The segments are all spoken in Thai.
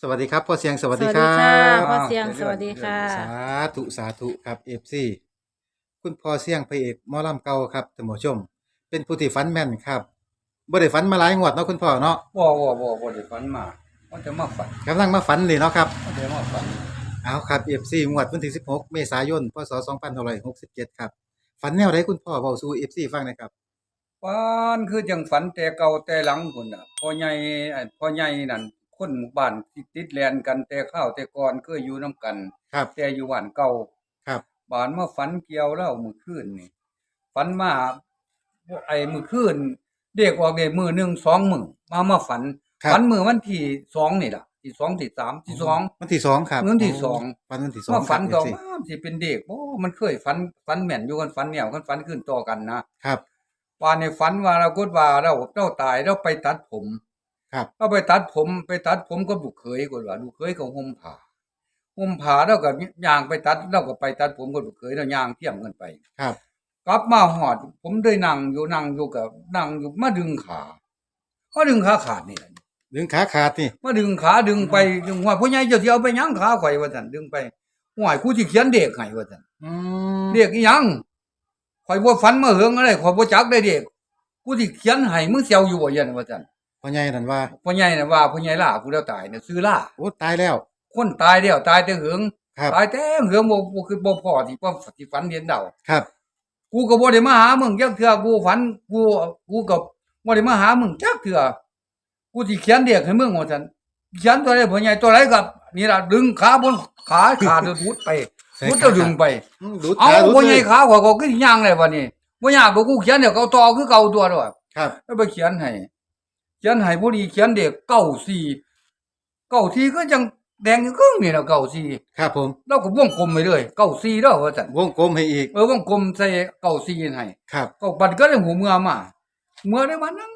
สวัสดีครับพ่อเสียงสวัสดีสวัสคดีรัค่ะบพ่อเสียงสวัสดีค่ะ สาธุสาธุครับเอฟซีคุณพ่อเสียงพระเอกหมอลำเก่าครับท่านผู้ชม เป็นผู้ที่ฝันแม่นครับบ่ได้ฝันมาหลายงวดเนาะคุณพ่อเนาะบ่บ่บ่บ่ได้ฝันมามันจะมาฝันกำลังมาฝันนี่เนาะครับมันจะมาฝันเอาครับเอฟซีงวดวันที่16 เมษายนพศ2567ครับฝันแนวใดคุณพ่อเว้าสู่เอฟซีฟังหน่อยครับ ฝันคือจังฝันแต่เก่าแต่หลังพุ่นน่ะพ่อใหญ่ไอ้พ่อใหญ่นั่น คนหมู่บ้านที่ติดแลนกันแต่ข้าวแต่ก่อนเคยอยู่นํกัน ครับ แต่อยู่บ้านเก่าครับบ้านมาฝันเกี่ยวแล้วมื้อคืนนี่ฝันมาไอ้มื้อคืนเด็กออกได้มื้อหนึงสองมื้อมามาฝันครับ ฝันมื้อวันที่สองนี่ล่ะที่สองที่สามที่สอง วันที่สองครับวันที่สองฝันวันที่สองว่าฝันคต่รัอบ FC มาสิเป็นเด็กโอ้มันเคยฝันฝันแม่นอยู่กันฝันแนวกันฝันขึ้นต่อกันนะครับ ว่าในฝันว่าเรากดว่าเราเราตายเราไปตัดผม ครับเราไปตัดผมไปตัดผมก็ลูกเขยกดว่าลูกเขยก็ห่มผ้าห่มผ้าแล้วก็ย่างไปตัดเราก็ไปตัดผมก็ลูกเขยเราย่างเทียมกันไปครับ กลับมาหอด ผมได้นั่งอยู่นั่งอยู่กับนั่งอยู่มาดึงขาก็ดึงขาขาดนี่แหละดึงขาขาดนี่มาดึงขาดึงไปดึงว่าพ่อใหญ่เจะสิเอาไปหยังขาข่อยว่าซั่นดึงไปห่วยกูสิเขียนเด็กให้ว่าซั่นอืมเด็กอีหยังข่อยบ่ฝันมาเหิงอะไรข่อยบ่จักได้เด็กกูสิเขียนให้มึงเสียวอยู่บ่ยันว่าซั่น พ่อใหญ่นั่นว่าพ่อใหญ่น่ะว่าพ่อใหญ่ล่าผู้แล้วตายน่ะซื้อล่าโอ้ตายแล้วคนตายแล้วตายแต่เหิงครับตายแต่เหิงบ่บ่คือบ่พอที่ว่าที่ฝันเห็นดาวครับกูก็บ่ได้มาหามึงจักเทื่อกูฝันกูกูก็บ่ได้มาหามึงจักเทื่อกูสิเขียนเด็กให้มึงว่าซั่นเขียนตัวใดพ่อใหญ่ตัวไหนกับนี่ล่ะดึงขาบนขาขาดดุดไปใส่ดุดขาจะดึงไปอืมดูดเอาขาดูดบ่ใหญ่เลยขาข่อยก็คือย่างเลยบัดนี้บ่ยากบ่กูเขียนเดี๋ยวเขาต่อคือเก่าตัวด้วยครับแล้วไปเขียนให้ เขียนให้พอดีเขียนเด็กเก้าสี่เก้าสี่ก็ยังแดงอยู่ครึ่งนี่นะเก้าสี่ครับผมเราก็วงกลมไปเลยเก้าสี่เด้อว่าซั่นวงกลมให้อีกเออวงกลมใส่เก้าสี่ให้ครับก็บัดก็เลยหูเมื่อมาเมื่อได้มานั่ง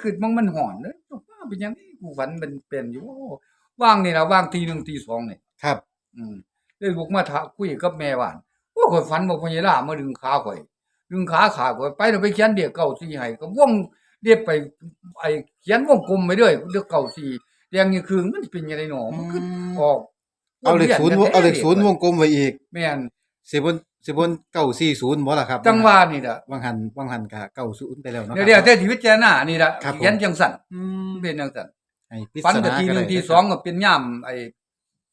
ขึ้นมันมันหอนเด้อว่าเป็นหยังกูฝันเป็นเป็นอยู่ว่างนี่นะว่างตีหนึ่งตีสองนี่ครับ อืมเลยลุกมาถาคุยกับแม่ว่านว่าข่อยฝันบอกพญาลามาดึงขาข่อย ดึงขาขาข่อยไปแล้วไปเขียนเด็กเก่าสี่ให้ก็วง เรียบไปไอ้เขียนวงกลมไปเรื่อยเด็กเก่าสี่แดงนี่คือมันสิเป็นยังไงหนอมันคือออกเอาเลขศูนย์วงเอาเลขศูนย์วงกลมไว้อีกแม่นสิบนสิบนเก้าสี่ศูนย์บ่ล่ะครับ จังหวะนี่ล่ะวังหันวังหันกะเก้าศูนย์ไปแล้วเนาะเดี๋ยวเดี๋ยวแต่ชีวิตเจ้าหน้านี่ล่ะครับผมเขียนจังสั่นอืมเป็นจังสั่นให้ปริศฝันก็นาทีหนึงได้ทีสองก็เป็นย่ํไอ้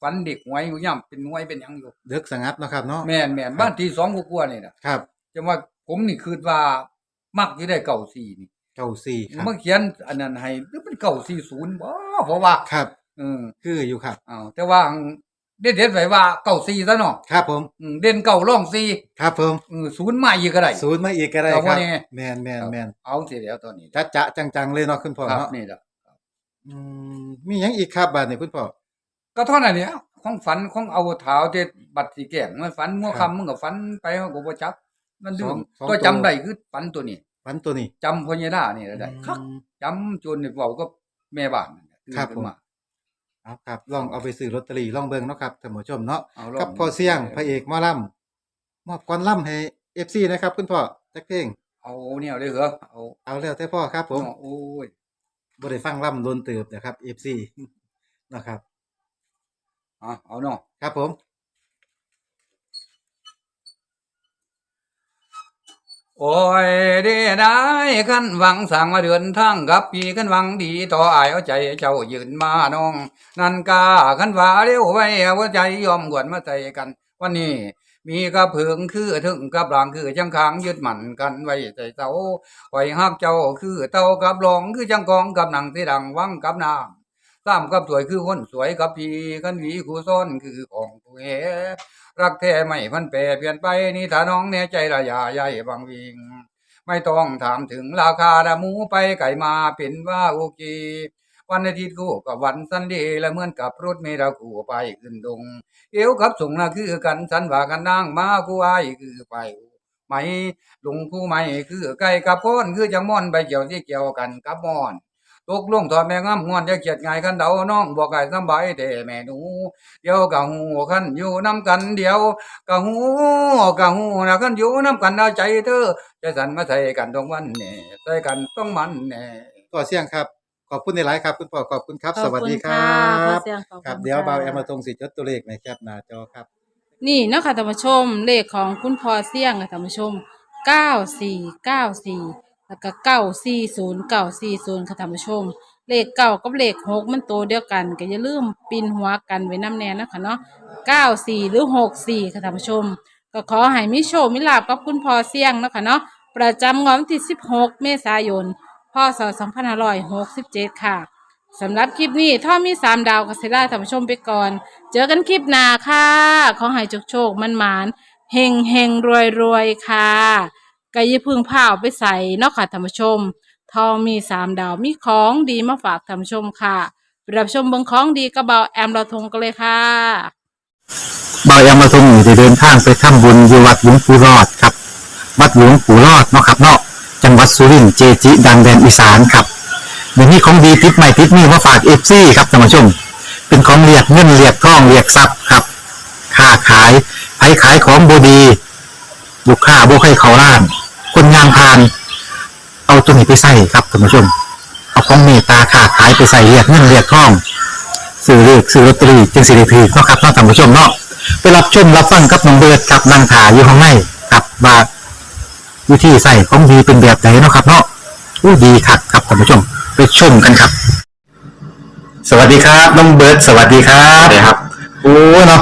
ฝันเด็กหวยย่ํเป็นหวยเป็นหยังอยู่เด็กสงัดเนาะครับเนาะแม่นแม่นบ้านทีสองกว่าๆนี่น่ะครับจังว่าผมนี่คิดว่ามักอยู่ได้เก่าสี่นี่ เก้าสี่ครับ มาเขียนอันนั้นให้หรือเป็นเก่าสี่ศูนย์บ่เพราะว่าครับ เออคืออยู่ครับ อ้าวแต่ว่าเด็ดเด็ดๆไว้ว่าเก่าสี่ซะเนาะครับผม อืมเด่นเก่าร่องสี่ครับผมเออศูนย์มาอีกก็ได้ ศูนย์มาอีกก็ได้เอาครับว่าไง แมนแมนแมนเอาสิเดี๋ยวตอนนี้จะจะจังๆเลยเนาะคุณพ่อครับเนาะนี่แหละอืมมีหยังอีกครับบาดนี้คุณพ่อ ก็เท่านั้นเนี่ยของฝันของเอาเท้าเด็ดบัตรสีแก่งมันฝันมั่วครับคำมึงก็ฝันไปเขาก็บ่จับ มันดื้สอองสองก็ตัวจำได้คือฝันตัวนี้ ฝันตัวนี้จำพญานาคนี่ได้คักอืมจำจนเว้าก็แม่บ้านนั่นแหละตื่นครับขึ้นผมมาเอาครับลองเอาไปซื้อลอตเตอรี่ลองเบิ่งเนาะครับท่านผู้ชมเนาะเอาลงกับพ่อเสี่ยงพระเอกหมอลำมอบกอนล่ำให้เอฟซีนะครับ คุณพ่อจักเพลงเอาเนี่ยเลยเหรอเอาเอาแล้วแต่พ่อครับ ผมโอ้ยบ่ได้ฟังล่ำโดนเติบนะครับเอฟซีนะครับอะเอาเนาะครับผม โอ้ยได้ได้ขันหวังสั่งมาเดินทางกับพี่ขันหวังดีต่ออายเอาใจเจ้ายืนมาน้อง นั่นกาขันว่าเร็วไว้หัวใจยอมกวนมาใจกัน วันนี้มีกระเพิงคือถึงกับหลังคือจังค้างยึดหมันกันไว้ใจเจ้าไว้ฮักเจ้าคือเต้ากับหลองคือจังกองกับหนังที่ดังวังกับน้ำ ตามกับสวยคือคนสวยกับพี่กันหวีคู่ซ้อนคือของตัวเอรักแท้ไม่พันแปรเปลี่ยนไปนี่ถ้าน้องแน่ใจระยาใหญ่บางวิง ไม่ต้องถามถึงราคาดาหมูไปไก่มาเป็นว่าโอเควันอาทิตย์คู่กับวันซันเดย์และเหมือนกับรถเมล์เราคู่ไปขึ้นดง เอวกับส่งน่ะคือกันสันว่ากันนั่งมาคู่ไอคือไปไหมลุงคู่ไม่คือไก่กับก้อนคือจังม่อนใบเกี่ยวที่เกี่ยวกันกับม่อน ตกลงถอดแม่งามงอนจะเกียดง่ายคันเดาน้องบอกไก่สำบายแต่แม่หนู เดี๋ยวกะหูคันอยู่น้ำกันเดียวกะหูกะหูนะคันอยู่น้ำกันเอาใจเธอใจสันมาใส่กันตรงวันแน่ใส่กันต้องมันแน่พ่อเสี่ยงครับ ขอบคุณในไลฟ์ครับ คุณพ่อขอบคุณครับขสอบวัสคุณดีครัค่ะพ่อบเสี่ยงขอบคุณครับ เดี๋ยวเบาค่ะแอมมาตรงสิจดตัวเลขในแคปหน้าจอครับ นี่เนาะค่ะท่านผู้ชมเลขของคุณพ่อเสี่ยงค่ะท่านผู้ชมเก้าสี่เก้าสี่ แล้วก็เก้าสี่ศูนย์เก้าสี่ศูนย์ค่ะท่านผู้ชม เลขเก้ากับเลขหกมันโตวเดียวกัน ก็อย่าลืมปินหัวกันไว้น้ำแน่นะคะเนาะเก้าสี่หรือหกสี่ค่ะท่านผู้ชม ก็ขอให้มิโชคมิลาบกับคุณพ่อเสี่ยงนะคะเนาะประจำงวดวันที่สิบหกเมษายนพศสองพันห้าร้อยหกสิบเจ็ดค่ะสำหรับคลิปนี้ถ้ามีสามดาวก็เสียได้ท่านผู้ชมไปก่อน เจอกันคลิปหน้าค่ะขอให้โชคโชคมันหมานเฮงเฮงรวยรวยค่ะ กายาพึ่งผ้าเอาไปใส่เนาะค่ะท่านผู้ชม ทองมีสามดาวมีของดีมาฝากท่านผู้ชมค่ะไปรับชมเบิงของดีกระเบาแอมเราทงกันเลยค่ะ บายามาทรงอยู่ได้เดินทางไปทำบุญอยู่วัดหลวงปู่รอดครับ วัดหลวงปู่รอดเนาะครับเนาะจังหวัดสุรินทร์เจจิ ดังแดนอีสานครับเดี๋ยวนี้ของดีติดใหม่ติดนี่มาฝากเอฟซีครับท่านผู้ชม เป็นของเรียกเงินเรียกทองเรียกทรัพย์ครับ ค้าขายไผขายของบดี ลูกค้าบ่ให้เขาล้าน คนงานพาน เอาตัวนี้ไปใส่ครับท่านผู้ชม เอาของเมตตาค้าขายไปใส่เรียกเงินเรียกทองซื้อเลือกซื้อลอตเตอรี่จึงสิริพีเนาะครับเนาะท่านผู้ชมเนาะไปรับชมรับฟังกับน้องเบิร์ดกับนางถาอยู่ข้างในกับว่าวิธีใส่ของดีเป็นแบบไหนเนาะครับเนาะอู้ดีคักครับท่านผู้ชม ไปชมกันครับ สวัสดีครับน้องเบิร์ดสวัสดีครับสวัสดีครับโอ้เนาะ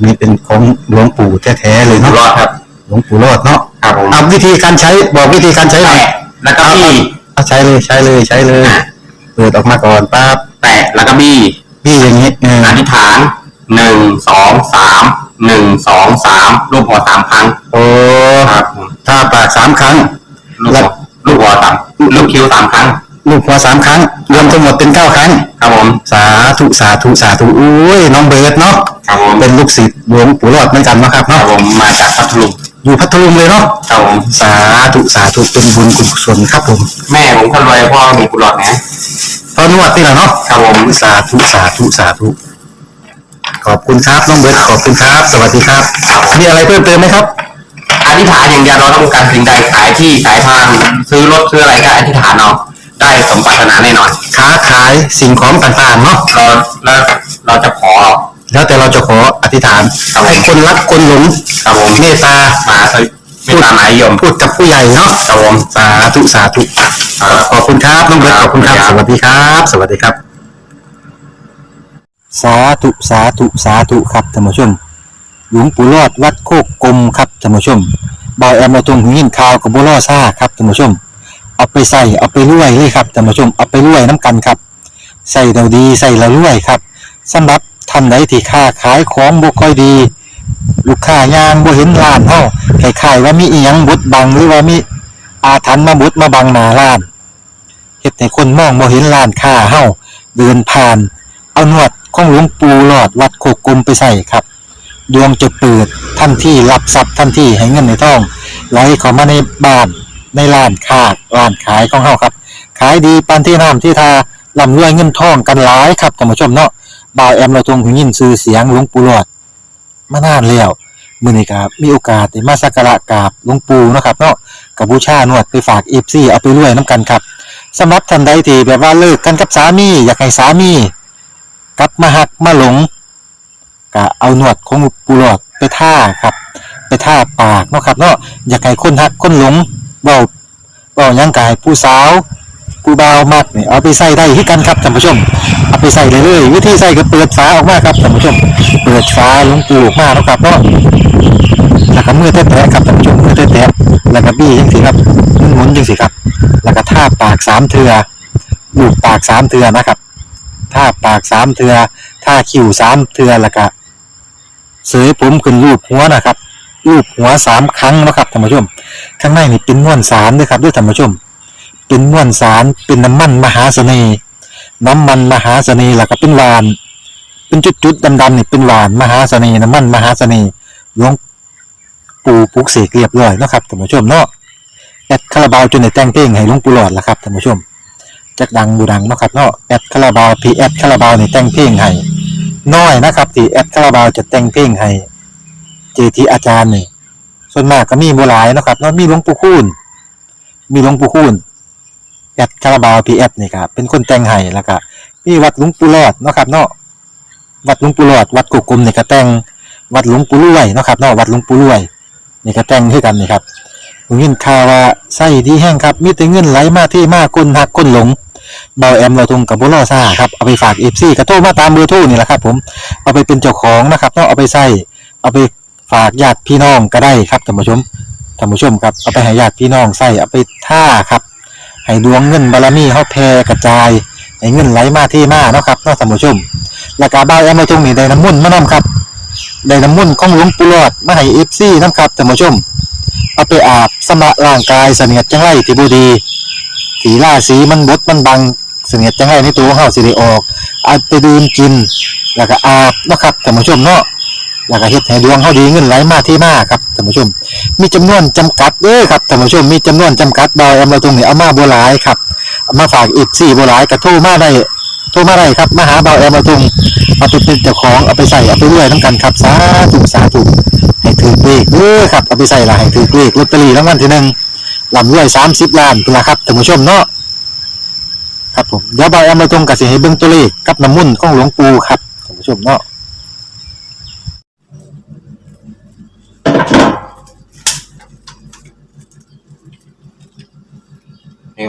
นนี้เป็นของหลวงปู่แท้ๆเลยอยู่เนาะรอดครับ หลวงปู่รอดเนาะครับผมเอาวิธีการใช้บอกวิธีการใช้หน่อยแตะแล้วก็บี้เอาใช้เลยใช้เลยใช้เลยเปิดออกมาก่อนปั๊บแตะแล้วก็บี้พี่อย่างนี้เอออธิษฐานหนึ่งสองสามหนึ่งสองสามรูปหัวสามครั้งโอ้ครับผมถ้าปากสามครั้ง ลูกหัวลูกหัวสามลูกคิ้วสามครั้ง ลูกหัวสามครั้งรวมทั้งหมดเป็นเก้าครั้ง ครับผมสาธุสาธุสาธุอุ้ยน้องเบิร์ดเนาะครับผมเป็นลูกศิษย์หลวงปู่รอดเหมือนกันเนาะครับครับเนาะผมมาจากพัทลุงอยู่พัทลุงเลยเนาะครับผมสาธุสาธุเป็นบุญกุศลครับผมแม่ผมคนรวยพ่อมีกุหลาบนะตอนนวดนี่แหละเนาะครับผมสาธุสาธุสาธุขอบคุณครับน้องเบิร์ดขอบคุณครับ สวัสดีครับมีอะไรเพิ่มเติมไหมครับ อธิษฐานอย่างเดียวเราต้องการสิ่งใดขายที่ขายทางซื้อรถซื้ออะไรก็อธิษฐานเอา ได้สมปรารถนาแน่นอนค้าขายสิ่งของต่างๆเนาะเราแล้วเราจะขอ แล้วแต่เราจะขออธิษฐานครับผม ให้คนรักคนหลงครับผมเมตตามาไม่ตามหมายยมพูดกับผู้ใหญ่เนาะครับผม สาธุสาธุครับ ขอบคุณครับน้องเบิร์ตขอบคุณครับสวัสดีครับ สวัสดีครับ สาธุ สาธุ สาธุ ครับท่านผู้ชม หลวงปู่รอดวัดโคกกลมครับท่านผู้ชมบอยแอมมาตรงหินข่าวกับบัวล่อซ่าครับท่านผู้ชม เอาไปใส่เอาไปรวยเลยครับท่านผู้ชมเอาไปรวยน้ำกันครับใส่เราดีใส่เรารวยครับสำหรับท่านใดที่ค้าขายของบ่ค่อยดี ลูกค้ายางบ่เห็นร้านเฮาคล้ายๆว่ามีอีหยังบดบังหรือว่ามีอาถรรพ์มาบดมาบังหน้าร้านเฮ็ดให้คนมองบ่เห็นร้านค้าเฮาเดินผ่าน เอาหนวดของหลวงปู่หลอดวัดโคกกลมไปใส่ครับ ดวงจะเปิดทันที่รับทรัพย์ทันที่ให้เงินในท้องไหลเข้ามาในบ้าน ในร้านค้าร้านขายของเฮาครับ ขายดีปานที่น้ำที่ทาร่ำรวยเงินทองกันหลายครับท่านผู้ชมเนาะบ่าวแอมเราทรงหูยินชื่อเสียงหลวงปู่หลอดมานานแล้วมื้อนี้ครับมีโอกาสได้มาสักการะกราบหลวงปู่เนาะครับเนาะกับบูชานวดไปฝาก FC เอาไปรวยน้ำกันครับสำหรับท่านใดที่แบบว่าเลิกกันกับสามี อยากให้สามีกลับมาหักมาหลงก็เอาหนวดของปู่หลอดไปท่าครับ ไปท่าปากเนาะครับเนาะอยากให้คนหักคนหลง เว้าเว้าหยังกายผู้สาวผู้เบามักนี่เอาไปใส่ได้ที่กันครับท่านผู้ชม เอาไปใส่เลยเลยวิธีใส่ก็เปิดฝาออกมาครับท่านผู้ชม เปิดฝาลงปูออกมาแล้วครับเนาะแล้วก็มือแตะๆครับท่านผู้ชมมือแตะๆแล้วก็บี้จังสิครับหมุนๆจังสิครับ แล้วก็ท่าปากสามเทือลูบปากสามเทือนะครับท่าปากสามเทือท่าคิ้วสามเทือแล้วก็เสยผมขึ้นรูปหัวนะครับรูปหัวสามครั้งนะครับท่านผู้ชม ข้างในนี่เป็นมวนสารด้วยครับด้วยท่านผู้ชม เป็นมวนสารเป็นน้ำมันมหาเสน่ห์น้ำมันมหาเสน่ห์แล้วก็เป็นหวาน เป็นจุดๆดำๆนี่เป็นหวานมหาเสน่ห์น้ำมันมหาเสน่ห์หลวงปู่ปลุกเสกเรียบร้อยนะครับท่านผู้ชมเนาะแอดคาราบาวจนได้แต่งเพลงให้หลวงปู่หลอดล้วครับท่านผู้ชมจักดังบูดังเนาะครับเนาะแอดคาราบาวพีแอดคาราบาวนี่แต่งเพลงให้น้อยนะครับที่แอดคาราบาวจะแต่งเพลงให้เจทีอาจารย์นี่ ส่วนมากก็มีบ่หลายเนาะครับเนาะมีหลวงปู่คูณมีหลวงปู่คูณแอดคาราบาวพีแอดนี่ครับเป็นคนแต่งให้แล้วก็มีวัดหลวงปู่หลอดเนาะครับเนาะวัดหลวงปู่หลอด วัดกุกกลมนี่ก็แต่งวัดหลวงปู่รวยเนาะครับเนาะวัดหลวงปู่รวยนี่ก็แต่งคือกันนี่ครับผมยินข่าว่าไส้ดีแห้งครับ มีแต่เงินไหลมาที่มากคนหักคนหลงเบาแอมเราทงกับบุรอซ่าครับเอาไปฝากเอฟซีกระโทรมาตามเบอร์โทรนี่แหละครับผมเอาไปเป็นเจ้าของนะครับเนาะเอาไปใส่เอาไป ฝากญาติพี่น้องก็ได้ครับท่านผู้ชมท่านผู้ชมครับเอาไปให้ญาติพี่น้องใส่เอาไปท่าครับให้ดวงเงินบารมีเฮาแผ่กระจายให้เงินไหลมาที่มาเนาะครับเนาะท่านผู้ชมแล้วก็บ้าแอมมาตรงนี้ได้น้ำมุ่นมานํครับได้น้ำมุ่นของหลวงปู่หลอดมาให้เอฟซีน้ำครับท่านผู้ชมเอาไปอาบสำระร่างกายเสนียดจังไรที่บูดีสีล่าสีมันบดมันบังเสนียดจังไรในตัวของเฮาสิได้ออกเอาไปดื่มกิน แล้วก็อาบนะครับท่านผู้ชมเนาะ แล้วก็เฮ็ดให้ดวงเฮาดีเงินไหลมาที่มาครับท่านผู้ชม มีจำนวนจำกัดเด้อครับท่านผู้ชมมีจำนวนจำกัดบ่าวแอมเราตรงนี้เอามาบ่หลายครับเอามาฝากอีก4บ่หลายก็โทรมาได้โทรมาได้ครับมาหาเบาแอมมาตุงเอาไปเป็นเจ้าของเอาไปใส่เอาไปเรื่อยทั้งกันครับสาธุสาธุให้ถือเลขเด้อครับเอาไปใส่ละให้ถือเลขลอตเตอรี่รางวัลที่หนึ่งลำรวยสามสิบล้านเป็นละครับท่านผู้ชมเนาะครับผมเดี๋ยวเบาแอมมาตุงกับสิให้เบิ่งตัวเลขกับน้ำมุ่นของหลวงปู่ครับท่านผู้ชมเนาะ นี่คุณ